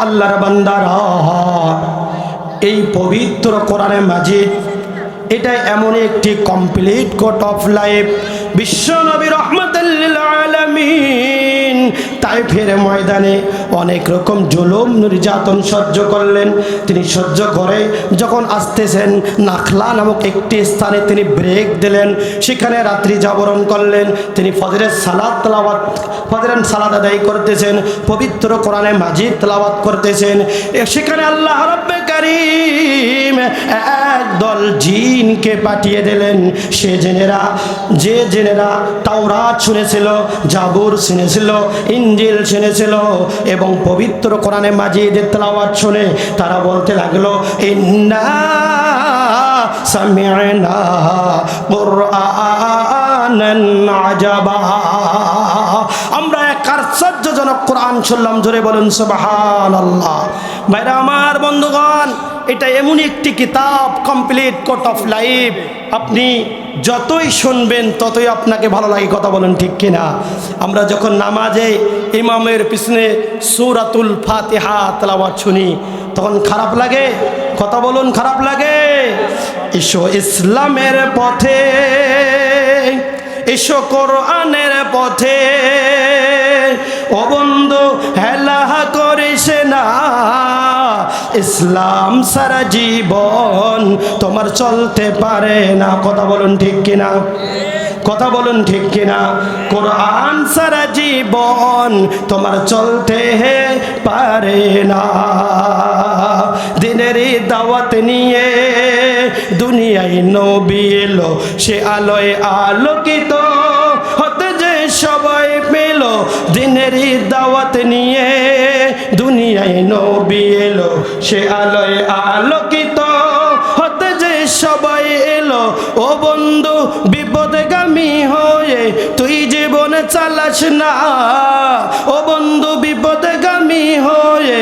আল্লাহর বান্দারা এই পবিত্র কোরআনে মাজিদ, এটা এমন একটি কমপ্লিট কোট অফ লাইফ বিশ্ব নবী রহমতুল্লিল আলমিন তাই ফের ময়দানে অনেক রকম জুলুম নির্যাতন সহ্য করলেন। তিনি সহ্য করে যখন আসতেছেন, নাখলা নামক একটি স্থানে তিনি ব্রেক দিলেন। সেখানে রাত্রি জাগরণ করলেন। তিনি ফজরের সালাদ তালাবাত ফজরের সালাদ আদায় করতেছেন, পবিত্র কোরআনে মাজিদ তালাবাত করতেছেন। সেখানে আল্লাহ রব্বে কারিম একদল জিনকে পাঠিয়ে দিলেন। সে জেনেরা, যে জেনেরা তাওরাত শুনেছিল, জাবুর শুনেছিল ইঞ্জিল শুনেছিল এবং পবিত্র কোরআনে মাজিদের তেলাওয়াত শুনে তারা বলতে লাগল আমরা এক আশ্চর্যজনক কোরআন শুনলাম, জোরে বলুন, সুবহানাল্লাহ। ভাইরা, আমার বন্ধুগণ এটা এমন একটি কিতাব কমপ্লিট কোট অফ লাইফ আপনি যতই শুনবেন, ততই আপনাকে ভালো লাগে, কথা বলেন ঠিক কিনা? আমরা যখন নামাজে ইমামের পিছনে সুরাতুল ফাতিহা তেলাওয়াত শুনি, তখন খারাপ লাগে? কথা বলুন, খারাপ লাগে? এসো ইসলামের পথে, এসো কোরআনের পথে। ও ইসলাম সারা জীবন তোমার চলতে পারে না। কথা বলুন ঠিক কিনা? কথা বলুন ঠিক কিনা? কোরআন সারা জীবন তোমার চলতে পারে না। দিনের দাওয়াত নিয়ে দুনিয়ায় নবী এলো, সে আলোয় আলোকিত হতে যে সবাই পেল দিনের দাওয়াত নিয়ে দুনিয়ায় নবী এলো সে আলোয় আলোকিত হতে যে সবাই এলো, ও বন্ধু, বিপদগামী হয়ে তুই জীবনে চালাস না। ও বন্ধু, বিপদগামী হয়ে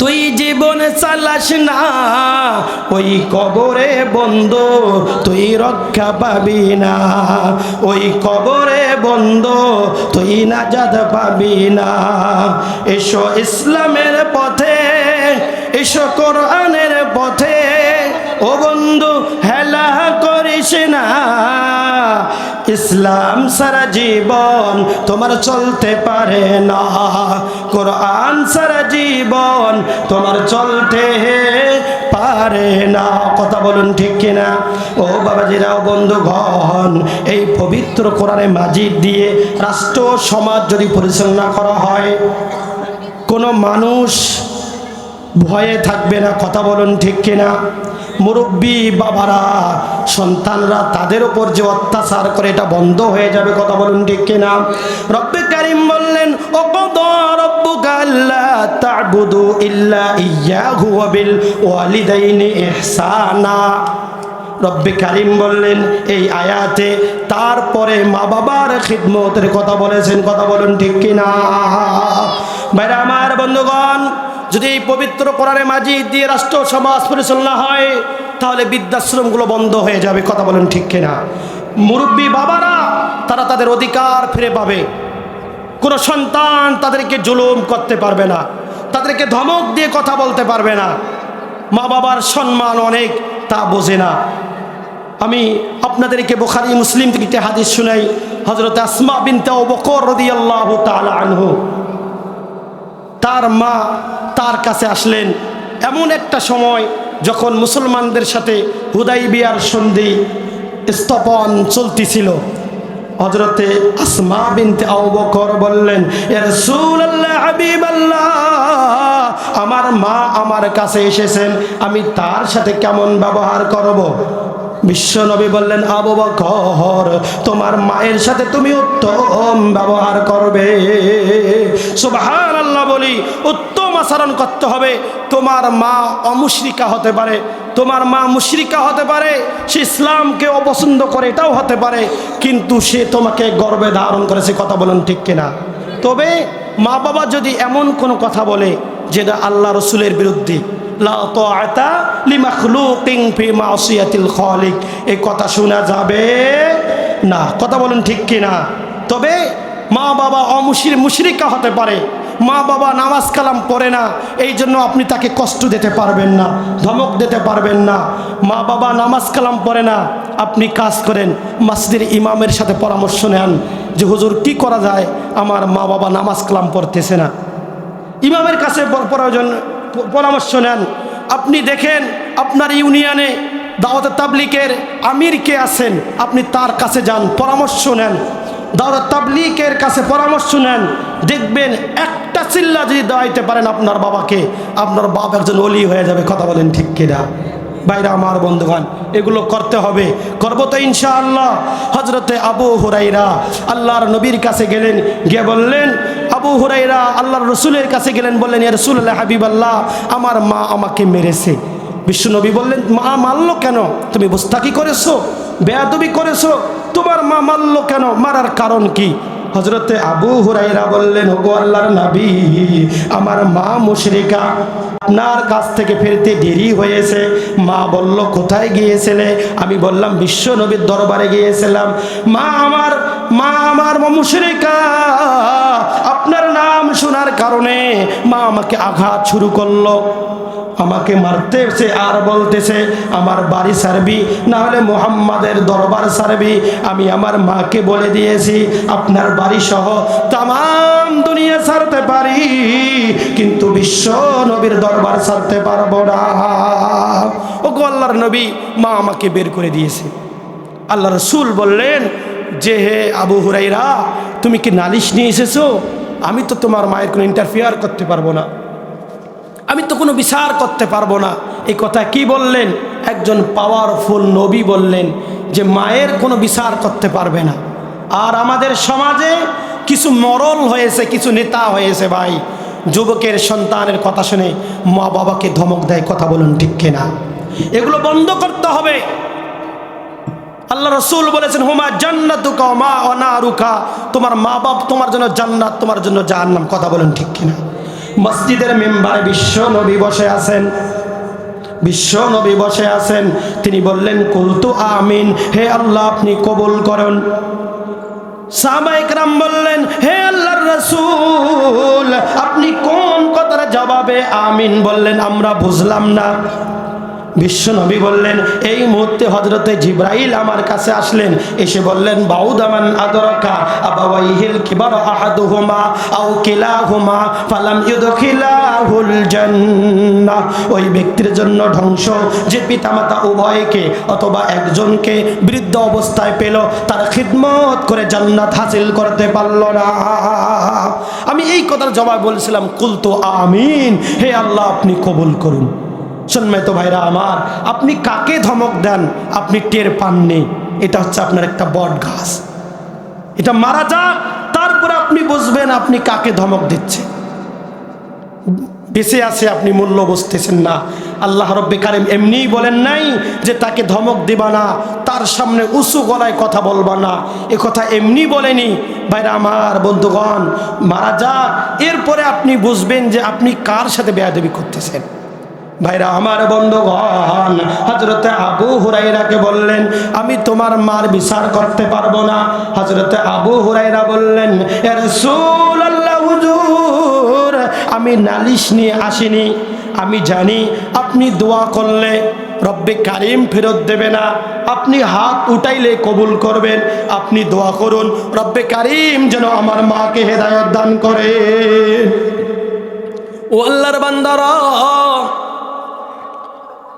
তুই জীবনে চালাস না। ওই কবরে বন্ধ, তুই রক্ষা পাবি না। ওই কবরে বন্ধ, তুই নাজাদ পাবি না। এসো ইসলামের পথে এসো কোরআনের পথে। ও বন্ধু, হেলা করিস না। ইসলাম সারা জীবন তোমার চলতে পারে না। কোরআন সারা জীবন তোমার চলতে পারে না। কথা বলুন ঠিক কিনা? ও বাবাজিরাও বন্ধুগণ, এই পবিত্র কোরআনে মাজিদ দিয়ে রাষ্ট্র সমাজ যদি পরিচালনা করা হয়, কোনো মানুষ ভয়ে থাকবে না, কথা বলুন ঠিক কিনা? মুরব্বী বাবারা, সন্তানরা তাদের উপর যে অত্যাচার করে এটা বন্ধ হয়ে যাবে, কথা বলুন ঠিক কিনা? রব্বে কারিম বললেন তা'বুদু ইল্লা ইয়াহু ওয়া ওয়ালিদাইনি ইহসানা। রব্বে কারিম বললেন, এই আয়াতে তারপরে মা বাবার খিদমতের কথা বলেছেন, কথা বলুন ঠিক কিনা? ভাইরা, আমার বন্ধুগণ যদি এই পবিত্র কোরআনে মাঝি দিয়ে রাষ্ট্র সমাজ পরিচালনা হয়, তাহলে বৃদ্ধাশ্রমগুলো বন্ধ হয়ে যাবে, কথা বলেন ঠিক কিনা। মুরব্বী বাবারা, তারা তাদের অধিকার ফিরে পাবে। কোনো সন্তান তাদেরকে জুলুম করতে পারবে না, তাদেরকে ধমক দিয়ে কথা বলতে পারবে না। মা বাবার সম্মান অনেক, তা বোঝে না। আমি আপনাদেরকে বোখারি, মুসলিম থেকে একটি হাদিস শুনাই হজরত আসমা বিনতে বকর রদিয়াল্লাহু তাআলা আনহু। তার মা তার কাছে আসলেন। এমন একটা সময় যখন মুসলমানদের সাথে হুদাই বিয়ার সন্ধি স্তপন চলতেছিল। হজরতে আসমা বিনতে আবু বললেন আমার মা আমার কাছে এসেছেন, আমি তার সাথে কেমন ব্যবহার করব? বিশ্বনবী বললেন, আবু বকর, তোমার মায়ের সাথে তুমি উত্তম ব্যবহার করবে। সুবহানাল্লাহ বলি, উত্তম আচরণ করতে হবে। তোমার মা অমুশরিকা হতে পারে। তোমার মা মুশরিকা হতে পারে। সে ইসলামকে অপছন্দ করে, এটাও হতে পারে। কিন্তু সে তোমাকে গর্বে ধারণ করেছে, কথা বলেন ঠিক কিনা? তবে মা বাবা যদি এমন কোনো কথা বলে, যেটা আল্লাহ রসুলের বিরুদ্ধে এই কথা শোনা যাবে না। কথা বলুন ঠিক কিনা? তবে মা বাবা অমুশির, মুশরিকা হতে পারে। মা বাবা নামাজ কালাম পড়ে না, এই জন্য আপনি তাকে কষ্ট দিতে পারবেন না, ধমক দিতে পারবেন না। মা বাবা নামাজ কালাম পড়ে না, আপনি কাজ করেন, মাসজিদের ইমামের সাথে পরামর্শ নেন যে, হুজুর, কি করা যায়? আমার মা বাবা নামাজ কালাম পড়তেছে না। ইমামের কাছে প্রয়োজন, পরামর্শ নেন। আপনি দেখেন, আপনার ইউনিয়নে দাওয়াত তাবলিকের আমির কে আছেন? আপনি তার কাছে যান, পরামর্শ নেন। দাওয়াত তাবলিকের কাছে পরামর্শ নেন, দেখবেন একটা চিল্লা যদি দেওয়াইতে পারেন আপনার বাবাকে, আপনার বাপ একজন অলি হয়ে যাবে, কথা বলেন ঠিক কিনা? বাইরে আমার বন্ধুগণ, এগুলো করতে হবে। করব তো ইনশাআল্লাহ। হজরতে আবু হুরাইরা আল্লাহর নবীর কাছে গেলেন, গিয়ে বললেন, আবু হুরাইরা আল্লাহর রসুলের কাছে গেলেন, বললেন, ইয়া রসুল হাবিব আল্লাহ আমার মা আমাকে মেরেছে। বিশ্বনবী বললেন, মা মারলো কেন? তুমি বুস্তাকি করেছ, বেয়াদবি করেছ তোমার মা মারলো কেন? মারার কারণ কি? হজরতে আবু হুরাইরা বললেন, ওগো আল্লাহর নবী, আমার মা মুশরিকা আপনার কাছ থেকে ফিরতে দেরি হয়েছে। মা বলল, কোথায় গিয়েছিলে? আমি বললাম, বিশ্ব নবীর দরবারে গিয়েছিলাম। মা আমার মা আমার মুশরিকা, আপনার নাম শোনার কারণে মা আমাকে আঘাত শুরু করল। আমাকে মারতেছে আর বলতেছে, আমার বাড়ি সারবি না হলে মোহাম্মদের দরবার সারবি আমি আমার মাকে বলে দিয়েছি, আপনার বাড়ি সহ তাম দুনিয়া সারতে পারি, কিন্তু বিশ্ব নবীর দরবার সারতে পারব না। ও গো আল্লাহর নবী, মা আমাকে বের করে দিয়েছে। আল্লাহ রসুল বললেন, যে হে আবু হুরাইরা তুমি কি নালিশ নিয়ে এসেছ? আমি তো তোমার মায়ের কোনো ইন্টারফিয়ার করতে পারব না। আমি তো কোনো বিচার করতে পারব না। এই কথা কি বললেন? একজন পাওয়ারফুল নবী বললেন যে, মায়ের কোনো বিচার করতে পারবে না। আর আমাদের সমাজে কিছু মরল হয়েছে, কিছু নেতা হয়েছে ভাই। যুবকের সন্তানের কথা শুনে মা বাবাকে ধমক দেয়, কথা বলুন ঠিক কিনা? এগুলো বন্ধ করতে হবে। আল্লাহ রসুল বলেছেন, হুমা জান্নাতুকা মা অনারুকা তোমার মা বাপ তোমার জন্য জান্নাত, তোমার জন্য জাহান্নাম। কথা বলেন ঠিক কিনা? মসজিদের মেম্বারে বিশ্ব নবী বসে আছেন। বিশ্ব নবী বসে আছেন। তিনি বললেন, কুলতু আমিন, হে আল্লাহ, আপনি কবুল করুন। সাহাবাইকরাম বললেন, হে আল্লাহর রসুল, আপনি কোন কথার জবাবে আমিন বললেন? আমরা বুঝলাম না। বিশ্বনবী বললেন, এই মুহূর্তে হজরতে জিব্রাইল আমার কাছে আসলেন। এসে বললেন বাউদামান আদরকা আবাওয়াইহিল কিবার আহাদুহুমা আও কিলাহুমা ফালাম ইউদখিলাহুল জান্নাহ ওই ব্যক্তির জন্য ধ্বংস যে পিতামাতা উভয়কে অথবা একজনকে বৃদ্ধ অবস্থায় পেল, তার খিদমত করে জান্নাত হাসিল করতে পারল না। আমি এই কথার জবাব বলছিলাম, কুলতো আমিন, হে আল্লাহ, আপনি কবুল করুন। সন্ময়ত ভাইরা আমার? আপনি কাকে ধমক দেন? আপনি টের পাননি। এটা হচ্ছে আপনার একটা বট গাছ এটা মারা যাক, তারপরে আপনি বুঝবেন আপনি কাকে ধমক দিচ্ছে বেঁচে আছে আপনি, মূল্য বুঝতেছেন না। আল্লাহ রব্বে কারিম এমনিই বলেন নাই যে তাকে ধমক দিবা না, তার সামনে উঁচু গলায় কথা বলবা না। এ কথা এমনি বলেনি। বাইরে আমার বন্ধুগণ, মারা যাক, এরপরে আপনি বুঝবেন যে আপনি কার সাথে বেয়াদবি করতেছেন। ভাইরা, আমার বন্ধুগণ হজরতে আবু হুরাইরাকে বললেন, আমি তোমার মার বিচার করতে পারব না। হজরতে আবু হুরাইরা বললেন এর আল্লাহ হুজুর, আমি নালিশ নিয়ে আসিনি। আমি জানি আপনি দোয়া করলে রব্বে কারিম ফেরত দেবে না। আপনি হাত উঠাইলে কবুল করবেন। আপনি দোয়া করুন, রব্বে কারিম যেন আমার মাকে হেদায়ত দান করে। ও আল্লাহর বান্দারা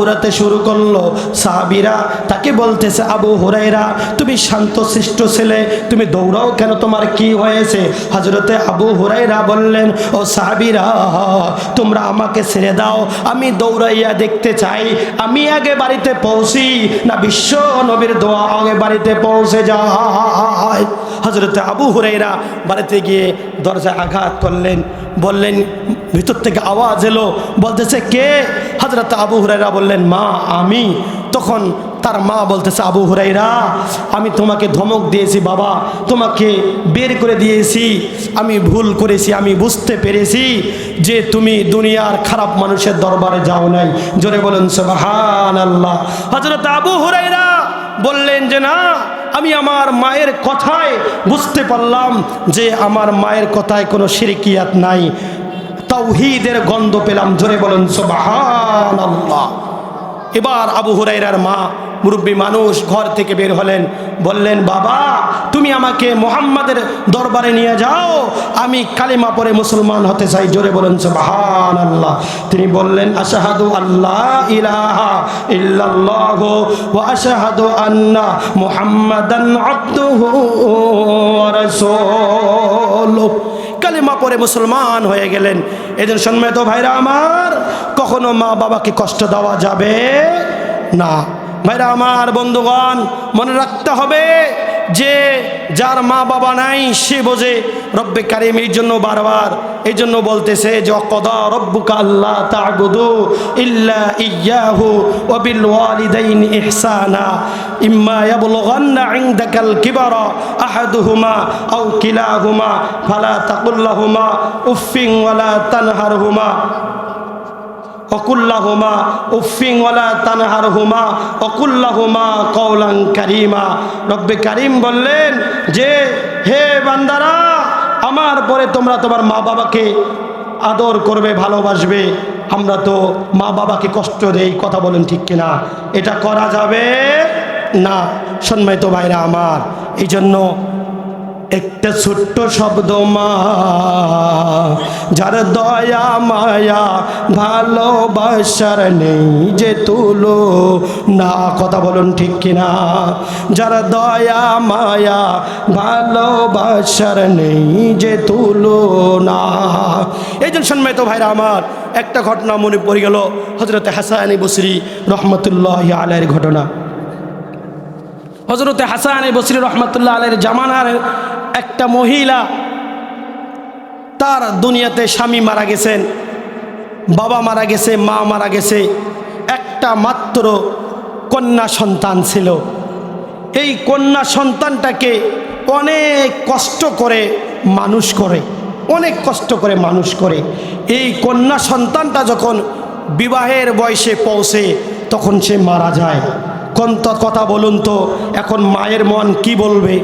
দৌড়াতে শুরু করল। সাহাবিরা তাকে বলতেছে, আবু হুরাইরা তুমি শান্ত, শিষ্ট ছেলে, তুমি দৌড়াও কেন? তোমার কি হয়েছে? হজরতে আবু হুরাইরা বললেন, ও সাহাবিরা, তোমরা আমাকে ছেড়ে দাও। আমি দৌড়াইয়া দেখতে চাই। আমি আগে বাড়িতে পৌঁছি। না, বিশ্ব নবীর দোয়া আগে বাড়িতে পৌঁছে যায়। হজরতে আবু হুরাইরা বাড়িতে গিয়ে দরজা আঘাত করলেন। বললেন, ভিতর থেকে আওয়াজ এলো। বলতেছে, কে? হজরত আবু হুরাইরা বললেন, মা, আমি। তখন তার মা বলতেছে, আবু হুরাইরা আমি তোমাকে ধমক দিয়েছি, বাবা। তোমাকে বের করে দিয়েছি। আমি ভুল করেছি, আমি বুঝতে পেরেছি যে তুমি দুনিয়ার খারাপ মানুষের দরবারে যাও নাই। জোরে বলেন সুবহান আল্লাহ হজরত আবু হুরাইরা বললেন যে, না, আমি আমার মায়ের কথায় বুঝতে পারলাম যে আমার মায়ের কথায় কোনো শিরকিয়াত নাই। তাওহীদের গন্ধ পেলাম, জোরে বলেন সুবহান আল্লাহ এবার আবু হুরাইরার মা মুরব্বী মানুষ ঘর থেকে বের হলেন, বললেন, বাবা, তুমি আমাকে মোহাম্মদের দরবারে নিয়ে যাও, আমি কালিমা পরে মুসলমান হতে চাই, জোরে বলেন সুবহান আল্লাহ তিনি বললেন, আশাহাদু আল্লাহ ইলাহা ইল্লাল্লাহ ওয়া আশহাদু আন্না মুহাম্মাদান আবদুহু ওয়া রাসূলুহু। কালিমা পরে মুসলমান হয়ে গেলেন। এদের সম্মানিত ভাইরা আমার, কখনো মা বাবাকে কষ্ট দেওয়া যাবে না। ভাইরা আমার বন্ধুগণ, মনে রাখতে হবে যে যার মা বাবা নাই, সে বোঝে, রব্বে কারিম এই জন্য বারবার, এই জন্য বলতেছে যে, অকদা রব্বুকা আল্লাহ তা'বুদু ইল্লা ইয়াহু ওয়া বিল ওয়ালিদাইনি ইহসানা। ইম্মা ইয়াবলুগান্না ইনদাকাল কিবারা আহাদুহুমা আও কিলাহুমা, ফালা তাকুল লাহুমা উফিন ওয়ালা তানহারহুমা। অকুল্লাহুমা উফিং ওয়ালা তানহারহুমা, অকুল্লাহুমা কওলান কারিমা। রব্বে কারিম বললেন, যে হে বান্দারা, আমার পরে তোমরা তোমার মা বাবাকে আদর করবে, ভালোবাসবে। আমরা তো মা বাবাকে কষ্ট দেই, কথা বলেন ঠিক কিনা? এটা করা যাবে না, সম্মানিত ভাইরা আমার। এই জন্য একটা ছোট্ট শব্দ মা, যার দয়া, মায়া, ভালোবাসার নেই যে তুলো। না, কথা বলুন ঠিক কিনা? যার দয়া, মায়া, ভালোবাসার নেই যে তুলো। না। এই জন্য সম্মানিত ভাইরা আমার, একটা ঘটনা মনে পড়ে গেল হজরত হাসানি বসরি রহমতুল্লাহ আলাইয়ের ঘটনা। হজরতে হাসান বসরি রহমতুল্লাহ আলের জামানার একটা মহিলা তার দুনিয়াতে স্বামী মারা গেছেন, বাবা মারা গেছে, মা মারা গেছে, একটা মাত্র কন্যা সন্তান ছিল। এই কন্যা সন্তানটাকে অনেক কষ্ট করে মানুষ করে, অনেক কষ্ট করে মানুষ করে। এই কন্যা সন্তানটা যখন বিবাহের বয়সে পৌঁছে, তখন সে মারা যায়। কোন কথা বলুন তো, এখন মায়ের মন কি বলবে?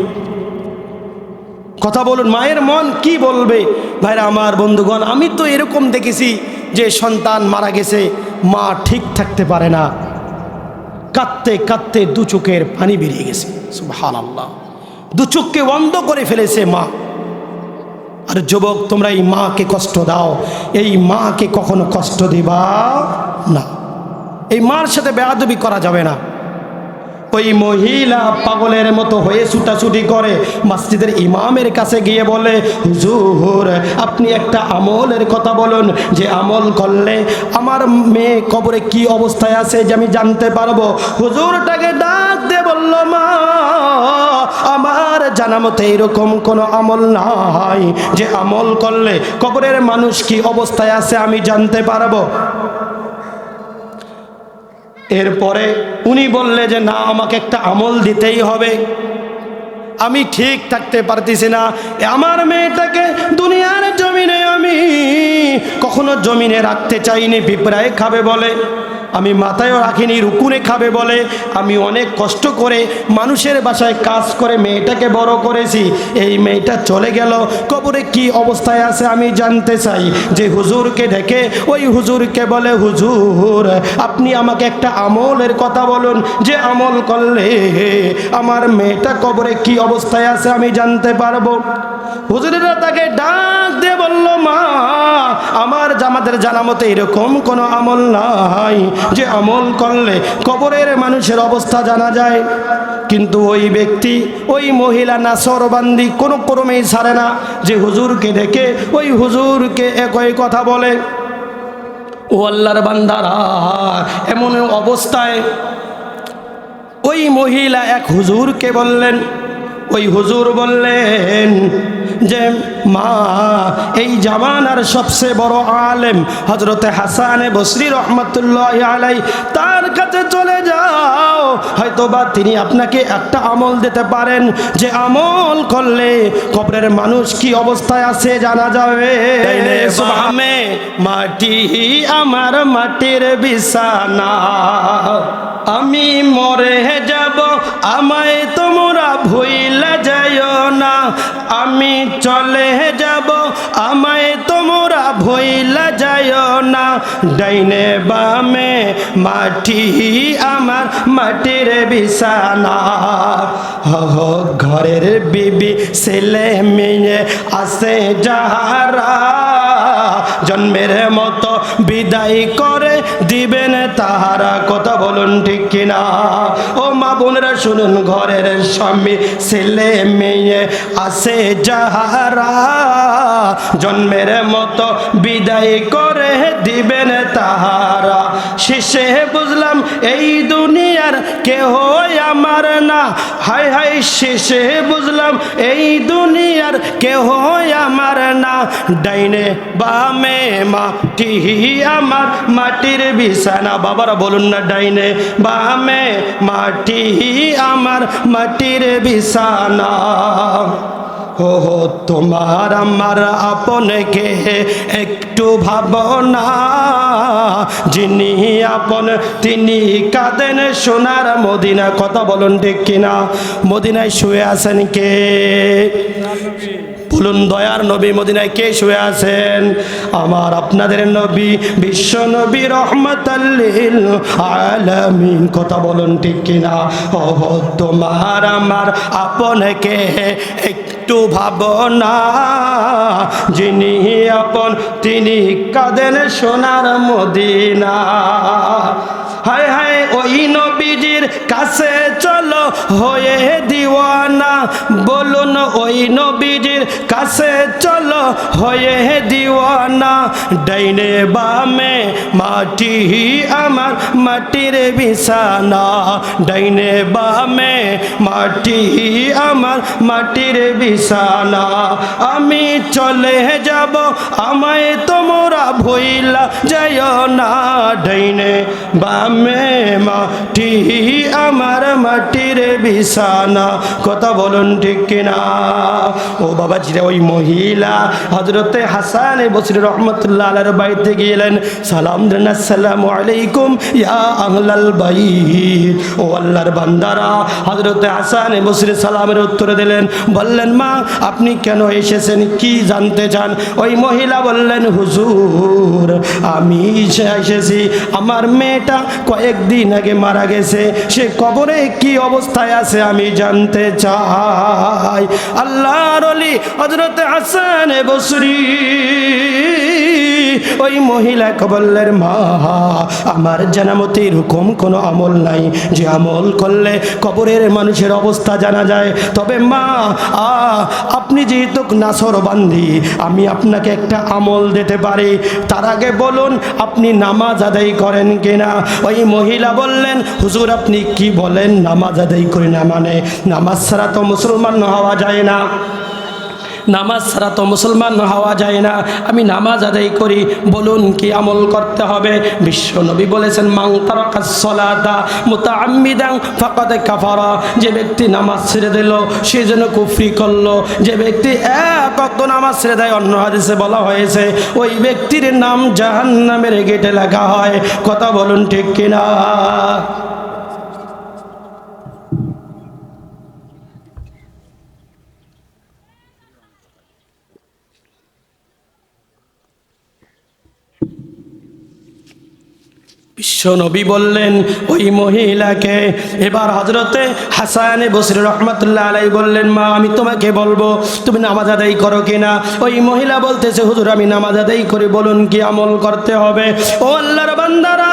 কথা বলুন, মায়ের মন কি বলবে? ভাইরা, আমার বন্ধুগণ, আমি তো এরকম দেখেছি যে সন্তান মারা গেছে, মা ঠিক থাকতে পারে না। কাঁদতে কাঁদতে দু চোখের পানি বেরিয়ে গেছে। সুবহান আল্লাহ দু চোখকে বন্ধ করে ফেলেছে মা। আর যুবক, তোমরা এই মাকে কষ্ট দাও। এই মাকে কখনো কষ্ট দিবা না। এই মার সাথে বেয়াদবি করা যাবে না। ওই মহিলা পাগলের মতো হয়ে ছুটাছুটি করে মসজিদের ইমামের কাছে গিয়ে বলে, হুজুর, আপনি একটা আমলের কথা বলুন। যে আমল করলে আমার মেয়ে কবরে কি অবস্থায় আছে যে আমি জানতে পারব? হুজুরটাকে ডাক দিয়ে বলল, মা, আমার জানা মতে এরকম কোনো আমল নাই। যে আমল করলে কবরের মানুষ কি অবস্থায় আছে আমি জানতে পারব? এরপরে উনি বললে যে, না, আমাকে একটা আমল দিতেই হবে। আমি ঠিক থাকতে পারতেছি না। আমার মেয়েটাকে দুনিয়ার জমিনে আমি কখনো জমিনে রাখতে চাইনি পিঁপড়ায় খাবে বলে। আমি মাথায়ও রাখিনি, রুকুনে খাবে বলে। আমি অনেক কষ্ট করে মানুষের বাসায় কাজ করে মেয়েটাকে বড় করেছি। এই মেয়েটা চলে গেল। কবরে কি অবস্থায় আছে আমি জানতে চাই। যে হুজুরকে ডেকে, ওই হুজুরকে বলে, হুজুর, আপনি আমাকে একটা আমলের কথা বলুন। যে আমল করলে আমার মেয়েটা কবরে কি অবস্থায় আছে আমি জানতে পারব? হুজুরেরা তাকে ডাক দিয়ে বলল, মা আমার জামাতের জানা মতে এরকম কোনো আমল নাই যে আমল করলে কবরের মানুষের অবস্থা জানা যায়। কিন্তু ওই ব্যক্তি, ওই মহিলা নাসরবান্দি কোনো ক্রমেই ছাড়ে না। যে হুজুরকে দেখে ওই হুজুরকে একই কথা বলে, ও আল্লাহর বান্দারা, এমন অবস্থায় ওই মহিলা এক হুজুরকে বললেন, ওই হুজুর বললেন যে মা এই জামানার সবচেয়ে বড় আলেম হজরতে হাসানে বসরি রহমতুল্লাহ আলাই তার কাছে চলে যাও। হয়তো বা তিনি আপনাকে একটা আমল দিতে পারেন যে আমল করলে কবরের মানুষ কি অবস্থায় আছে জানা যাবে। মাটি আমার মাটির বিছানা। আমি মরে যাব আমায় তোমরা ভুইলা যাইও না। আমি চলে যাব, আমায় তোমরা ভইলা যায় না। ডাইনে বামে মাটি, আমার মাটির বিছানা। হহ, ঘরের বিবি ছেলে মেয়ে আসে যাহারা। জন্মের মতো বিদায় করে দিবেন তাহারা। কথা বলুন ঠিক কিনা? ও মা বোনেরা, শুনুন, ঘরের স্বামী, ছেলে, মেয়ে আছে যাহারা। জন্মের মতো বিদায় করে দিবেন তাহারা। শেষে বুঝলাম এই দুনিয়ার কেহ আমার না। হায় হায় শেষে বুঝলাম এই দুনিয়ার কেহ আমার না। ডাইনে বামে মাটি আমার, মাটির বিছানা। বাবারা বলুন না ডাইনে বামে মাটি আমার, মাটির বিছানা। ও তোমার আমার আপনকে একটু ভাবনা যিনি আপন, তিনি কাঁদেন সোনার মদিনা। কথা বলুন ঠিক কিনা? মদিনায় শুয়ে আছেন কে? বলুন দয়ার নবী, মদিনায় কে শুয়ে আছেন? আমার আপনাদের নবী, বিশ্ব নবী রহমতাল্লিল আলামিন। কথা বলুন ঠিক কিনা? ও তোমার আমার আপনকে একটু ভাবনা। যিনি আপন তিনি কাঁদেন সোনার মদিনা। হায় হায় ওই নবীজির কাছে চলো, হয়ে দিওয়ানা। বলুন, ওই নবীজির কাছে চলো, হয়ে দিওয়ানা। ডাইনে বামে মাটি, আমার মাটির বিছানা। ডাইনে বামে মাটি, আমার মাটির বিছানা। আমি চলে যাব, আমায় তোমরা ভইলা যায় না। ডাইনে বামে মাটি আমার মাটির বিছানা, কথা বলুন ঠিক কিনা? ও বাবা জিরা ওই মহিলা হজরতে হাসান বসরি রহমতুল্লাহ বাড়িতে গেলেন। সালাম দেন, আসসালামু আলাইকুম ইয়া আহলাল বাইত। ও আল্লাহর বান্দারা হজরতে হাসান বসরি সালামের উত্তর দিলেন, বললেন, মা, আপনি কেন এসেছেন? কি জানতে চান? ওই মহিলা বললেন, হুজুর, আমি এসেছি। আমার মেয়েটা কয়েকদিন আগে মারা গেছে সে কবরে কি অবস্থায় আছে আমি জানতে চাই। আল্লাহর অলি হজরতে হাসান বসরি। ওই মহিলাকে বললেন মা, আমার জানামতে এরকম কোনো আমল নাই। যে আমল করলে কবরের মানুষের অবস্থা জানা যায়। তবে মা, আ, আপনি যেহেতু নাসর বান্ধি আমি আপনাকে একটা আমল দিতে পারি। তার আগে বলুন, আপনি নামাজ আদায় করেন কিনা? ওই মহিলা বললেন, হুজুর, আপনি কি বলেন? নামাজ আদায় করি না মানে নামাজ ছাড়া তো মুসলমান হওয়া যায় না। নামাজ ছাড়া তো মুসলমান হওয়া যায় না। আমি নামাজ আদায় করি, বলুন কি আমল করতে হবে? বিশ্ব নবী বলেছেন মাং তারকাসলাতা মুতাআম্মিদান ফাকাদ কাফারা। যে ব্যক্তি নামাজ ছেড়ে দিল, সে যেন কুফরি করল। যে ব্যক্তি এক নামাজ ছেড়ে দেয়, অন্য হাদিসে বলা হয়েছে, ওই ব্যক্তির নাম জাহান্নামের গেটে লেখা হয়। কথা বলুন ঠিক কিনা? বিশ্ব নবী বললেন, ওই মহিলাকে। এবার হজরতে হাসানে বসির রহমতুল্লাহ আলাই বললেন, মা, আমি তোমাকে বলব, তুমি নামাজ আদায় করো কিনা? ওই মহিলা বলতেছে, হুজুর, আমি নামাজ আদায় করি বলুন কি আমল করতে হবে? ও আল্লাহর বান্দারা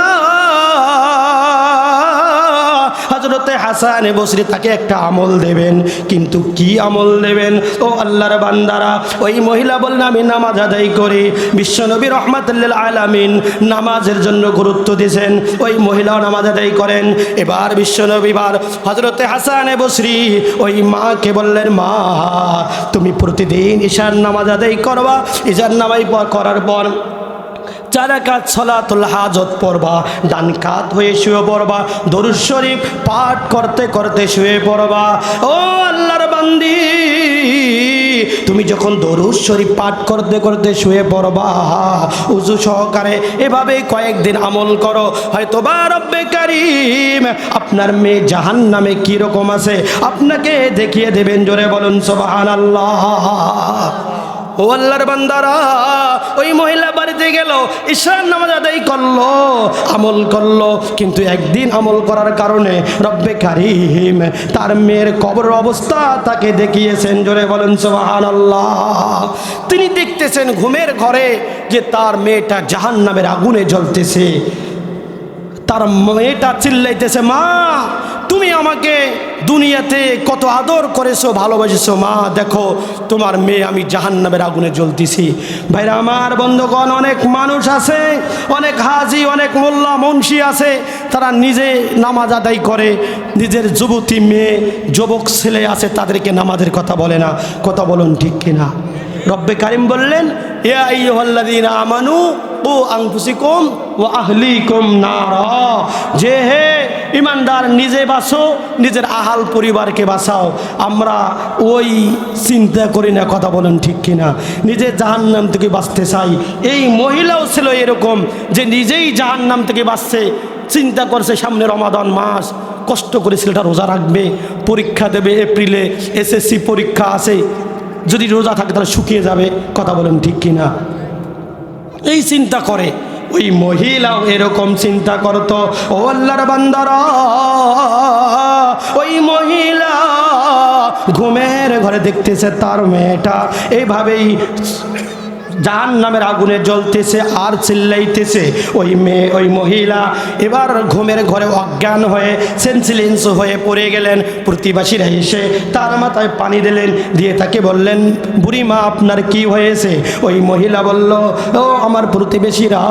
হজরত হাসান বসরি তাকে একটা আমল দেবেন। কিন্তু কি আমল দেবেন? ও আল্লাহর বান্দারা, ওই মহিলা বললেন, আমি নামাজ আদায় করি। বিশ্বনবী রহমাতুল্লাহ আলামিন নামাজের জন্য গুরুত্ব দিয়েছেন। ওই মহিলাও নামাজ আদায় করেন। এবার বিশ্বনবীবার হজরতে হাসান বসরি ওই মাকে বললেন, মা, তুমি প্রতিদিন ঈশান নামাজ আদায় করবা। ঈশান নামাই করার পর চারাকাত সলাতুল হাজত পড়বা, ডান কাত হয়ে শুয়ে পড়বা, দরুদ শরীফ পাঠ করতে করতে শুয়ে পড়বা। ও আল্লাহর বান্দি, তুমি যখন দরুদ শরীফ পাঠ করতে করতে শুয়ে পড়বা, উজু সহকারে এভাবে কয়েকদিন আমল করো। হয়তো বা রব্বে কারিম, আপনার মেয়ে জাহান নামে কীরকম আছে, আপনাকে দেখিয়ে দেবেন, জোরে বলুন সোবাহান আল্লাহ ও আল্লাহর বান্দারা, ওই মহিলা বাড়িতে গেল, ঈশান নামাজ আদায় করল, আমল করল, কিন্তু একদিন আমল করার কারণে রব্বে কারিম তার মেয়ের কবর অবস্থা তাকে দেখিয়েছেন, জোরে বলেন সোহান আল্লাহ তিনি দেখতেছেন ঘুমের ঘরে যে তার মেয়েটা জাহান নামের আগুনে জ্বলতেছে। তার মেয়েটা চিল্লাইতেছে, মা তুমি আমাকে দুনিয়াতে কত আদর করেছ, ভালোবাসেছো। মা, দেখো, তোমার মেয়ে, আমি জাহান্নামের আগুনে জ্বলতেছি। ভাইরা, আমার বন্ধুগণ, অনেক মানুষ আছে, অনেক হাজি, অনেক মোল্লা, মুন্সি আছে, তারা নিজে নামাজ আদায় করে। নিজের যুবতী মেয়ে, যুবক ছেলে আছে, তাদেরকে নামাজের কথা বলে না। কথা বলুন ঠিক কিনা? রব্বে কারিম বললেন এ আইয়ুহাল্লাযীনা আমানু ও ও আহলিকুম নারা। যে হে ইমানদার, নিজে বাঁচো, নিজের আহাল পরিবারকে বাঁচাও। আমরা ওই চিন্তা করি না, কথা বলেন ঠিক কিনা। নিজে জাহান্নাম থেকে বাঁচতে চাই। এই মহিলাও ছিল এরকম, যে নিজেই জাহান্নাম থেকে বাঁচছে, চিন্তা করছে সামনে রমাদান মাস। কষ্ট করে ছেলেটা রোজা রাখবে, পরীক্ষা দেবে এপ্রিলে, এসএসসি পরীক্ষা আছে। যদি রোজা থাকে তাহলে শুকিয়ে যাবে, কথা বলেন ঠিক কিনা। এই চিন্তা করে। ওই মহিলাও এরকম চিন্তা করতো। ও আল্লাহর বান্দারা, ওই মহিলা ঘুমের ঘরে দেখতেছে তার মেয়েটা। এইভাবেই জাহান নামের আগুনে জ্বলতেছে, আর চিল্লাইতেছে। ওই মেয়ে, ওই মহিলা এবার ঘুমের ঘরে অজ্ঞান হয়ে সেন্সিলেন্স হয়ে পড়ে গেলেন। প্রতিবাসীরা এসে তার মাথায় পানি দিলেন, দিয়ে তাকে বললেন বুড়ি মা আপনার কি হয়েছে? ওই মহিলা বলল, ও আমার প্রতিবেশীরা,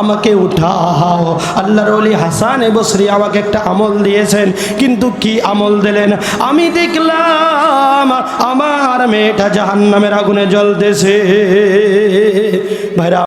আমাকে উঠা উঠাও। আল্লাহর অলি হাসান বসরি আমাকে একটা আমল দিয়েছেন, কিন্তু কি আমল দিলেন? আমি দেখলাম, আমার মেয়েটা জাহান্নামের আগুনে জ্বলতেছে। ভাইরা